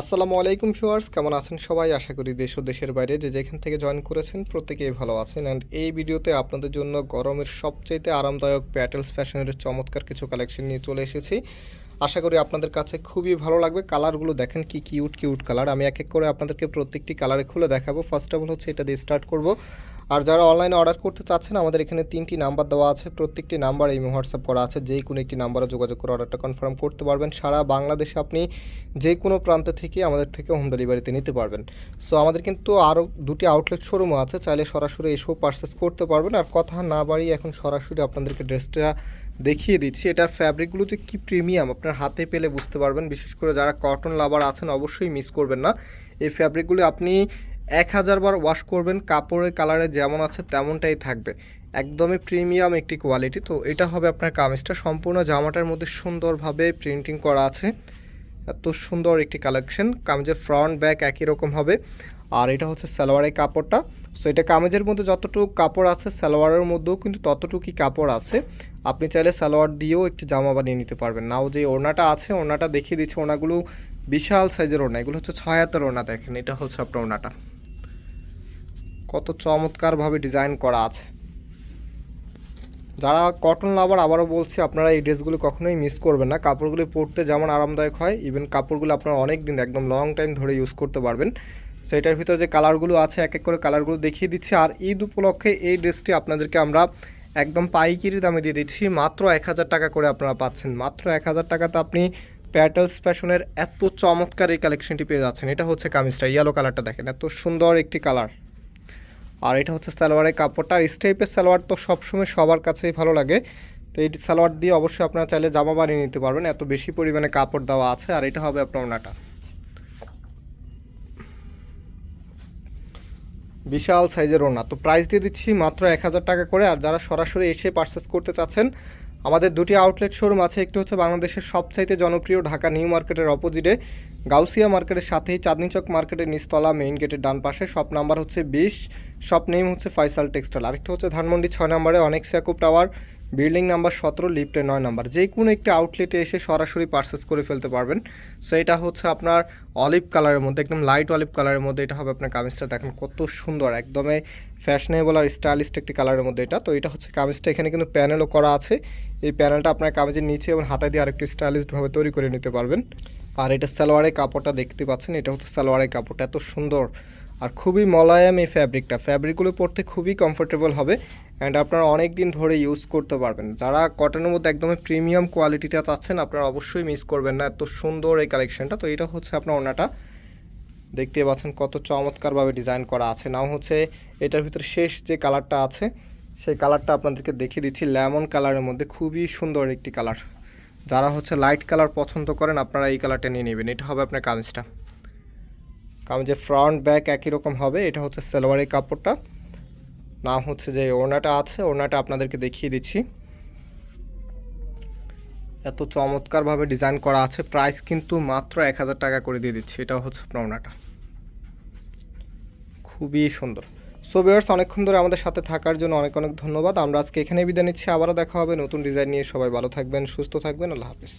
আসসালামু আলাইকুম ভিউয়ার্স, কেমন আছেন সবাই? আশা করি দেশ ও দেশের বাইরে যে যেখান থেকে জয়েন করেছেন প্রত্যেকেই ভালো আছেন। অ্যান্ড এই ভিডিওতে আপনাদের জন্য গরমের সবচাইতে আরামদায়ক প্যাটেলস ফ্যাশনের চমৎকার কিছু কালেকশন নিয়ে চলে এসেছি। আশা করি আপনাদের কাছে খুবই ভালো লাগবে। কালারগুলো দেখেন কি কিউট কিউট কালার আমি এক এক করে আপনাদেরকে প্রত্যেকটি কালারে খুলে দেখাবো। ফার্স্ট অফ অল হচ্ছে এটা দিয়ে স্টার্ট করব। আর যারা অনলাইনে অর্ডার করতে চাচ্ছেন, আমাদের এখানে তিনটি নাম্বার দেওয়া আছে। প্রত্যেকটি নাম্বার এই হোয়াটসঅ্যাপ করা আছে। যেই কোনো একটি নাম্বারে যোগাযোগ করে অর্ডারটা কনফার্ম করতে পারবেন। সারা বাংলাদেশে আপনি যে কোনো প্রান্ত থেকে আমাদের থেকে হোম ডেলিভারিতে নিতে পারবেন। সো আমাদের কিন্তু আরও দুটি আউটলেট শোরুমও আছে। চাইলে সরাসরি এসেও পারচেস করতে পারবেন। আর কথা না বাড়িয়ে এখন সরাসরি আপনাদেরকে ড্রেসটা দেখিয়ে দিচ্ছি। এটার ফ্যাব্রিকগুলো যে কী প্রিমিয়াম আপনার হাতে পেলে বুঝতে পারবেন। বিশেষ করে যারা কটন লাভার আছেন, অবশ্যই মিস করবেন না। এই ফ্যাব্রিকগুলো আপনি এক হাজার বার ওয়াশ করবেন, কাপড়ের কালারে যেমন আছে তেমনটাই থাকবে। একদমই প্রিমিয়াম একটি কোয়ালিটি তো এটা হবে আপনার কামিজটা। সম্পূর্ণ জামাটার মধ্যে সুন্দরভাবে প্রিন্টিং করা আছে। এত সুন্দর একটি কালেকশন কামিজের ফ্রন্ট ব্যাক একই রকম হবে। আর এটা হচ্ছে সালোয়ারের কাপড়টা। সো এটা কামিজের মধ্যে যতটুকু কাপড় আছে, সালোয়ারের মধ্যেও কিন্তু ততটুকুই কাপড় আছে। আপনি চাইলে সালোয়ার দিয়েও একটি জামা বানিয়ে নিতে পারবেন। নাও যে ওড়নাটা আছে, ওড়নাটা দেখিয়ে দিচ্ছে। ওড়নাগুলো বিশাল সাইজের ওড়না। এগুলো হচ্ছে ছয় হাতের ওড়না, দেখেন। এটা হচ্ছে আপনার ওড়নাটা। কত চমৎকারভাবে ডিজাইন করা আছে। যারা কটন লাভার আবারও বলছি, আপনারা এই ড্রেসগুলো কখনোই মিস করবেন না। কাপড়গুলো পরতে যেমন আরামদায়ক হয় ইভেন কাপড়গুলো আপনারা অনেক দিন একদম লং টাইম ধরে ইউজ করতে পারবেন। সো এটার ভিতরে যে কালারগুলো আছে, এক এক করে কালারগুলো দেখিয়ে দিচ্ছি। আর ঈদ উপলক্ষে এই ড্রেসটি আপনাদেরকে আমরা একদম পাইকিরি দামে দিয়ে দিচ্ছি। মাত্র এক হাজার টাকা করে আপনারা পাচ্ছেন। মাত্র এক হাজার টাকাতে আপনি প্যাটেলস ফ্যাশনের এত চমৎকার এই কালেকশনটি পেয়ে যাচ্ছেন। এটা হচ্ছে কামিজটা ইয়েলো কালারটা দেখেন, এত সুন্দর একটি কালার আর এটা হচ্ছে সালোয়ারের কাপড়টা। আর স্টেপের সালোয়ার তো সবসময় সবার কাছেই ভালো লাগে। তো এই সালোয়ার দিয়ে অবশ্যই আপনারা চাইলে জামা বানিয়ে নিতে পারবেন। এত বেশি পরিমাণে কাপড় দেওয়া আছে, আর এটা হবে আপনার ওনাটা। বিশাল সাইজের ওনা তো প্রাইস দিয়ে দিচ্ছি মাত্র এক হাজার টাকা করে। আর যারা সরাসরি এসে পারচেস করতে চাচ্ছেন, আমাদের দুটি আউটলেট শোরুম আছে। একটি হচ্ছে বাংলাদেশের সবচাইতে জনপ্রিয় ঢাকা নিউ মার্কেটের অপোজিটে, গাউসিয়া মার্কেটের সাথেই চাঁদনি চক মার্কেটের নিচতলা মেইন গেটের ডান পাশে। শপ নাম্বার হচ্ছে বিশ শপ নেম হচ্ছে ফয়সাল টেক্সটাইল। আরেকটা হচ্ছে ধানমন্ডি ছয় নম্বরে অনেক স্যাকুপ টাওয়ার, বিল্ডিং নাম্বার সতেরো, লিফটে নয় নাম্বার। যে কোনো একটি আউটলেটে এসে সরাসরি পারচেস করে ফেলতে পারবেন। সো এটা হচ্ছে আপনার অলিভ কালারের মধ্যে, একদম লাইট অলিভ কালারের মধ্যে এটা হবে আপনার কামিজটা। দেখেন কত সুন্দর, একদমই ফ্যাশনেবল আর স্টাইলিস্ট একটি কালারের মধ্যে এটা। তো এটা হচ্ছে কামিজটা, এখানে কিন্তু প্যানেলও করা আছে। এই প্যানেলটা আপনার কামিজের নিচে এবং হাতে দিয়ে আরেকটু স্টাইলিস্টভাবে তৈরি করে নিতে পারবেন। আর এটা সালোয়ারের কাপড়টা দেখতে পাচ্ছেন, এটা হচ্ছে সালোয়ারের কাপড়টা। এত সুন্দর আর খুবই মলায়াম এই ফ্যাব্রিকটা ফ্যাব্রিকগুলো পরতে খুবই কমফোর্টেবল হবে অ্যান্ড আপনারা অনেক দিন ধরে ইউজ করতে পারবেন। যারা কটনের মধ্যে একদমই প্রিমিয়াম কোয়ালিটিটা চাচ্ছেন, আপনারা অবশ্যই মিস করবেন না। এত সুন্দর এই কালেকশনটা তো এটা হচ্ছে আপনার ওনাটা। দেখতে পাচ্ছেন কত চমৎকারভাবে ডিজাইন করা আছে। নাও হচ্ছে এটার ভিতরে শেষ যে কালারটা আছে, সেই কালারটা আপনাদেরকে দেখিয়ে দিচ্ছি। লেমন কালারের মধ্যে খুবই সুন্দর একটি কালার যারা হচ্ছে লাইট কালার পছন্দ করেন, আপনারা এই কালারটা নিয়ে নেবেন। এটা হবে আপনার কামিজটা কামিজের ফ্রন্ট ব্যাক একই রকম হবে, এটা হচ্ছে সালোয়ারের কাপড়টা। নাম হচ্ছে যে ওড়নাটা আছে, ওড়নাটা আপনাদেরকে দেখিয়ে দিচ্ছি। এত চমৎকারভাবে ডিজাইন করা আছে প্রাইস কিন্তু মাত্র এক হাজার টাকা করে দিয়ে দিচ্ছি এটা হচ্ছে ওড়নাটা। খুবই সুন্দর। সো ভিউয়ার্স অনেকক্ষণ ধরে আমাদের সাথে থাকার জন্য অনেক অনেক ধন্যবাদ। আমরা আজকে এখানেই বিদায় নিচ্ছি, আবারও দেখা হবে নতুন ডিজাইন নিয়ে। সবাই ভালো থাকবেন, সুস্থ থাকবেন, আল্লাহ হাফিজ।